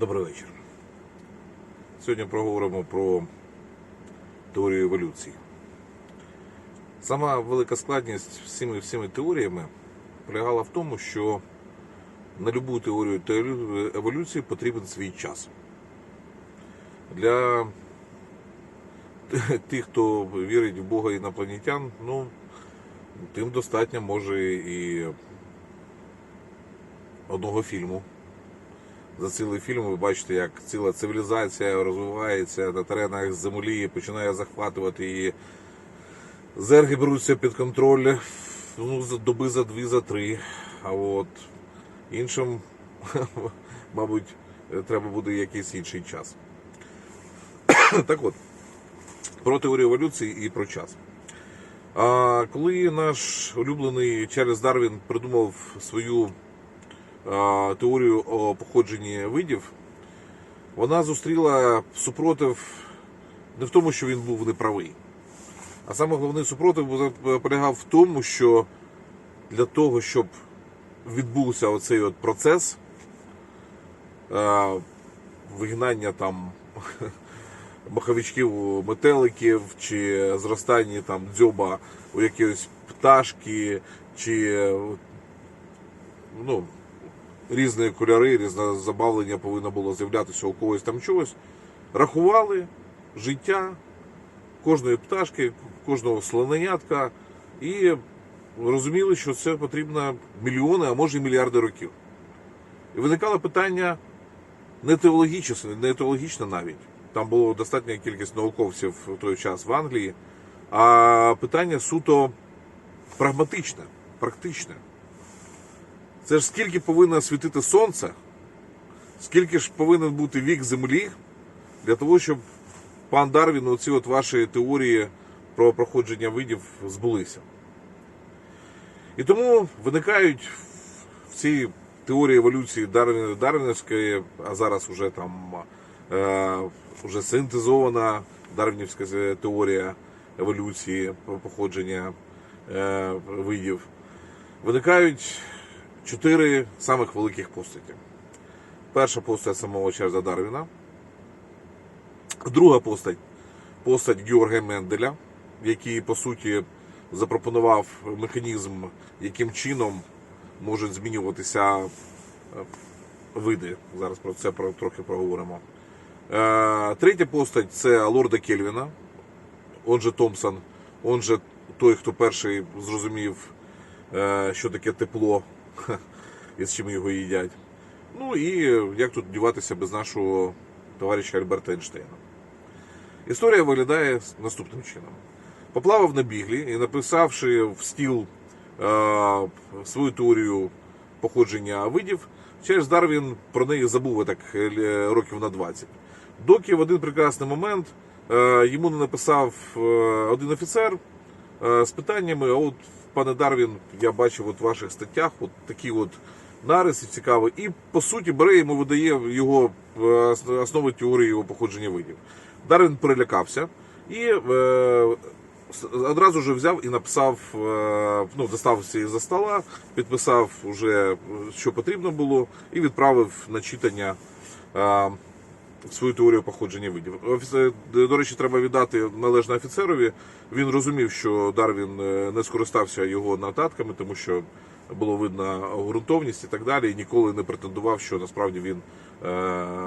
Добрий вечір. Сьогодні проговоримо про теорію еволюції. Сама велика складність цими всіми теоріями полягала в тому, що на любу теорію теорію еволюції потрібен свій час. Для тих, хто вірить в Бога інопланетян, ну, тим достатньо може і одного фільму. За цілий фільм ви бачите, як ціла цивілізація розвивається на теренах землі, починає захватувати її. Зерги беруться під контроль ну, за доби за дві, за три. А от іншим, мабуть, треба буде якийсь інший час. Так от, про теорію еволюції і про час. А коли наш улюблений Чарльз Дарвін придумав свою теорію о походженні видів, вона зустріла супротив не в тому, що він був неправий. А саме головний супротив полягав в тому, що для того, щоб відбувся оцей от процес вигнання там маховичків метеликів, чи зростання там дзьоба у якоїсь пташки, чи ну, різні кольори, різне забавлення повинно було з'являтися у когось там чогось. Рахували життя кожної пташки, кожного слоненятка і розуміли, що це потрібно мільйони, а може і мільярди років. І виникало питання не теологічне, не теологічне навіть. Там було достатня кількість науковців в той час в Англії, а питання суто прагматичне, практичне. Це ж скільки повинно світити сонце, скільки ж повинен бути вік землі для того, щоб пан Дарвін, оці от ваші теорії про проходження видів збулися. І тому виникають в цій теорії еволюції Дарвін- Дарвінівської, а зараз вже там е, вже синтезована Дарвінівська теорія еволюції про походження е, видів. Виникають чотири самих великих постаті. Перша постать самого Чарльза Дарвіна. Друга постать постать Георга Менделя, який, по суті, запропонував механізм, яким чином можуть змінюватися е, види. Зараз про це трохи проговоримо. Е, Третя постать це Лорда Кельвіна, он же Томпсон, он же той, хто перший зрозумів, е, що таке тепло і з чим його їдять. Ну і як тут діватися без нашого товариша Альберта Ейнштейна. Історія виглядає наступним чином. Поплавав на біглі і написавши в стіл е, свою теорію походження видів, Чарльз Дарвін про неї забув так е, років на 20. Доки в один прекрасний момент е, йому не написав е, один офіцер е, з питаннями: а от, пане Дарвін, я бачив от в ваших статтях от такі от нариси цікаві, і по суті бере йому видає його е, основи теорії його походження видів. Дарвін перелякався і е, одразу ж взяв і написав, е, ну, достав всі за стола, підписав уже, що потрібно було, і відправив на читання е, свою теорію походження видів. Офіцер, до речі, треба віддати належне офіцерові. Він розумів, що Дарвін е, не скористався його нотатками, тому що було видно ґрунтовність і так далі, і ніколи не претендував, що насправді він е,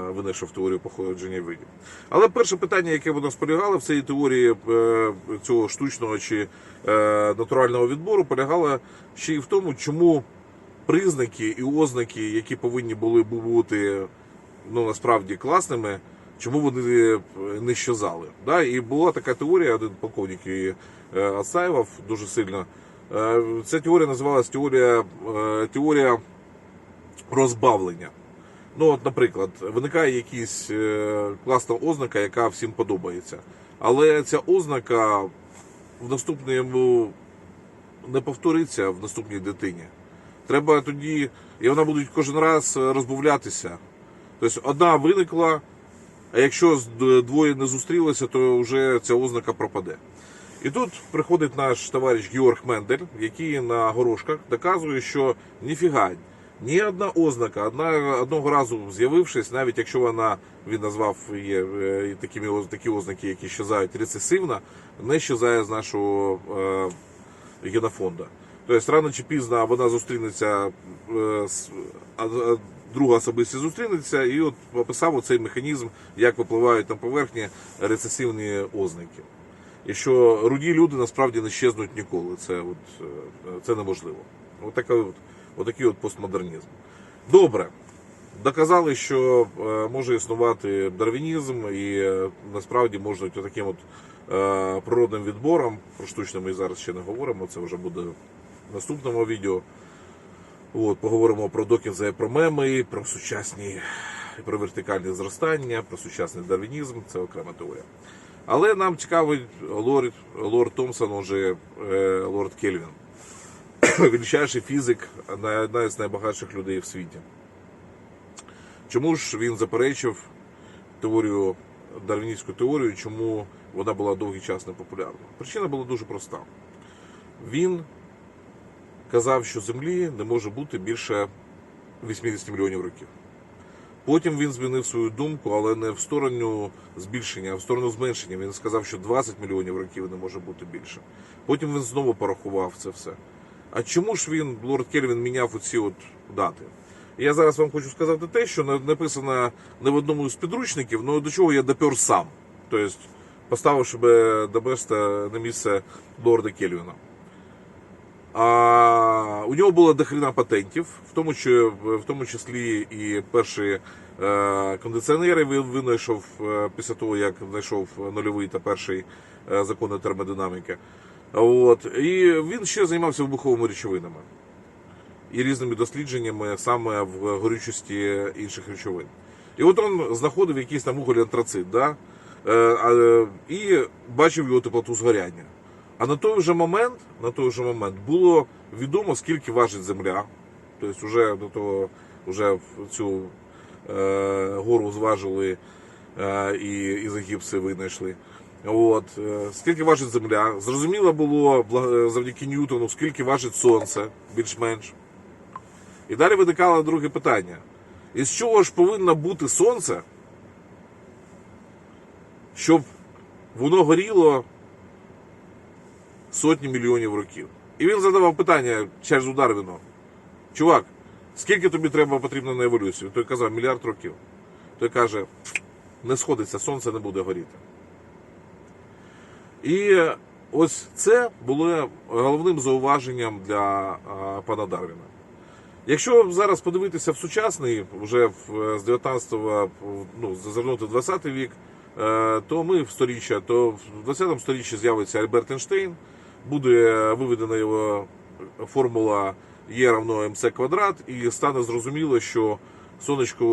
винайшов теорію походження видів. Але перше питання, яке воно сполягало в цій теорії е, цього штучного чи е, натурального відбору, полягало ще й в тому, чому признаки і ознаки, які повинні були бути ну, насправді класними, чому вони не щезали. Да? І була така теорія, один полковник її е, дуже сильно. Е, Ця теорія називалась теорія, е, теорія розбавлення. Ну, от, наприклад, виникає якась е, класна ознака, яка всім подобається. Але ця ознака в наступному не повториться в наступній дитині. Треба тоді, і вона буде кожен раз розбавлятися. Тобто одна виникла, а якщо двоє не зустрілися, то вже ця ознака пропаде. І тут приходить наш товариш Георг Мендель, який на горошках доказує, що ніфіга, Ні одна ознака, одна, одного разу з'явившись, навіть якщо вона, він назвав є е, такими, такі ознаки, які щезають рецесивно, не щезає з нашого е, генофонду. Тобто рано чи пізно вона зустрінеться, е, з- друга особистість зустрінеться і от описав оцей механізм, як випливають на поверхні рецесивні ознаки. І що руді люди насправді не щезнуть ніколи. Це, от, е, це неможливо. От, така, от, отакий от постмодернізм. Добре. Доказали, що е, може існувати дарвінізм, і е, насправді можуть таким от природним відбором, про штучне ми зараз ще не говоримо, це вже буде в наступному відео. От, поговоримо про Докінза і про меми, про сучасні про вертикальне зростання, про сучасний дарвінізм, це окрема теорія. Але нам цікавий лорд, лорд Томпсон, уже е, лорд Кельвін. Величайший фізик, на- одна з найбагатших людей в світі. Чому ж він заперечив теорію, дарвіністську теорію, чому вона була довгий час непопулярна? Причина була дуже проста. Він казав, що Землі не може бути більше 80 мільйонів років. Потім він змінив свою думку, але не в сторону збільшення, а в сторону зменшення. Він сказав, що 20 мільйонів років не може бути більше. Потім він знову порахував це все. А чому ж він, лорд Кельвін, міняв оці от дати? Я зараз вам хочу сказати те, що написано не в одному з підручників, але до чого я допер сам. Тобто, поставивши би до места на місце лорда Кельвіна. А у нього було дохрена патентів, в тому, в тому числі і перші е, кондиціонери він винайшов е, після того, як знайшов нульовий та перший е, закони термодинаміки. От. І він ще займався вибуховими речовинами і різними дослідженнями саме в горючості інших речовин. І от він знаходив якийсь там уголь антрацит, да? і бачив його теплоту згоряння. А на той же момент, на той же момент було відомо, скільки важить земля. Тобто, вже до того вже цю е, гору зважили е, і ізогіпси винайшли. От, е, скільки важить земля? Зрозуміло було завдяки Ньютону, скільки важить сонце, більш-менш. І далі виникало друге питання: із чого ж повинно бути сонце, щоб воно горіло сотні мільйонів років? І він задавав питання Чарльзу Дарвіну: Чувак, скільки тобі треба потрібно на еволюцію? Той казав, мільярд років. Той каже, не сходиться, сонце не буде горіти. І ось це було головним зауваженням для пана Дарвіна. Якщо зараз подивитися в сучасний, вже в, з 19-го, ну, зазирнути в 20 вік, е, то ми в сторіччя, то в 20-му сторіччі з'явиться Альберт Ейнштейн, буде виведена його формула Е равно МЦ квадрат, і стане зрозуміло, що сонечко,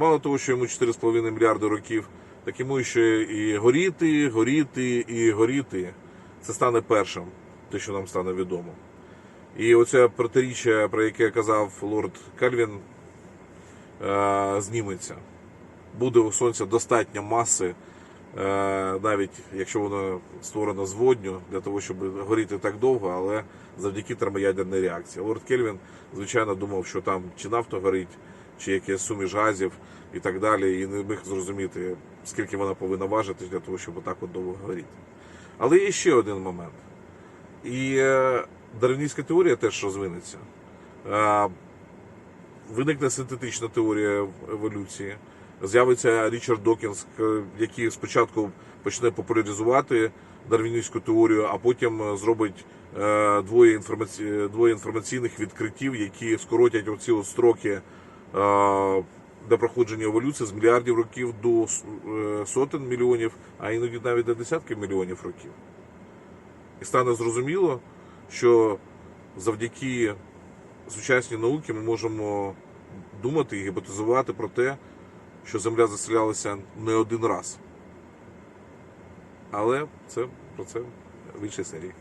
мало того, що йому 4,5 мільярди років, так йому ще і горіти, горіти і горіти. Це стане першим, те, що нам стане відомо. І оце протиріччя, про яке казав лорд Кальвін, е, зніметься. Буде у сонця достатньо маси, навіть якщо воно створено з водню, для того, щоб горіти так довго, але завдяки термоядерній реакції. Лорд Кельвін, звичайно, думав, що там чи нафта горить, чи якась суміш газів і так далі, і не міг зрозуміти, скільки вона повинна важити для того, щоб отак от довго горіти. Але є ще один момент. І е, дарвіністська теорія теж розвинеться. Е, Виникне синтетична теорія еволюції. З'явиться Річард Докінс, який спочатку почне популяризувати дарвіністську теорію, а потім е, зробить е, двоє, інформаці... двоє інформаційних відкриттів, які скоротять оці от строки е, до проходження еволюції з мільярдів років до е, сотень мільйонів, а іноді навіть до десятків мільйонів років. І стане зрозуміло, що завдяки сучасній науці ми можемо думати і гіпотезувати про те, що Земля заселялася не один раз. Але це про це в іншій серії.